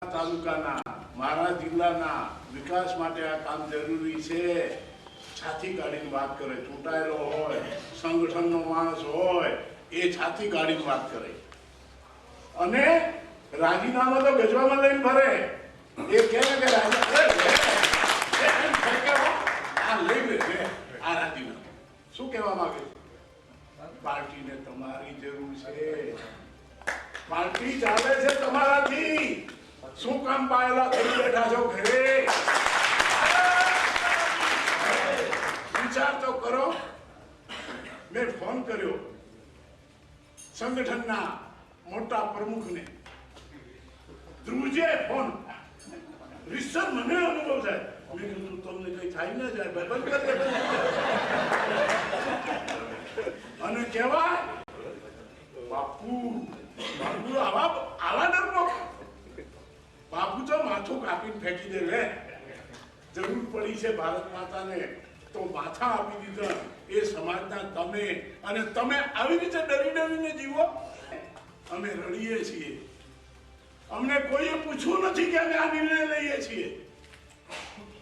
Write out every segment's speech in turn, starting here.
તાલુકાના મારા જિલ્લાના વિકાસ માટે આ કામ જરૂરી છે છાતી કાઢીને વાત કરે ચૂંટાયેલો હોય સંગઠનનો માણસ હોય એ છાતી કાઢીને વાત કરે અને રાજીનામા તો ગજવામાં લઈને ફરે એ કહે કે આ લઈ લે આ રાજીનામું શું કહેવા માંગે? પાર્ટીને તમારી જરૂર છે પાર્ટી ચાલે છે તમારાથી કામ પાયેલા થઈ બેઠા છો ઘરે વિચાર તો કરો મેં ફોન કર્યો સંગઠનના મોટા પ્રમુખને ધ્રુજે ફોન રીસર મને અનુભવ થાય મેં કીધું તમને કઈ થાય ના જાય ભાઈ બંધ કરી. અને કહેવાય બાપુ બાપુ આવા આવા ડરપોક બાપુ તો માથું કાપીને લે જરૂર પડી છે ભારત માતાને. તો માથા આપી દીધા. એ સમાજના તમે અને તમે આવી રીતે ડરી ડરીને જીવો. અમે રડીએ છીએ. અમને કોઈએ પૂછવું નથી કે અમે આ નિર્ણય લઈએ છીએ.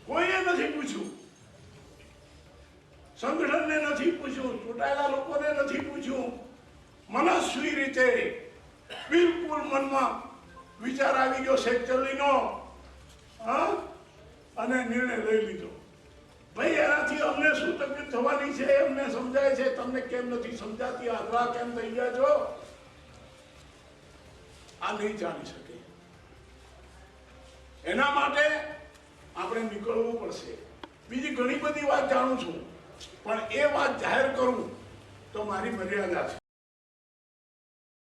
કોઈએ નથી પૂછ્યું. સંગઠનને નથી પૂછ્યું. ચૂંટાયેલા લોકોને નથી પૂછ્યું. મનસ્વી રીતે બિલકુલ મનમાં વિચાર આવી ગયો સેક્ચરલીનો અને નિર્ણય લઈ લીધો. ભાઈ, એનાથી અમને શું તકલીફ થવાની છે? અમને સમજાય છે. તમને કેમ નથી સમજાતી? આગ્રહ કેમ થઈ ગયા છો? આ નહીં જાણી શકે. એના માટે આપણે નીકળવું પડશે. બીજી ઘણી બધી વાત જાણું છું. પણ એ વાત જાહેર કરું તો મારી મર્યાદા છે.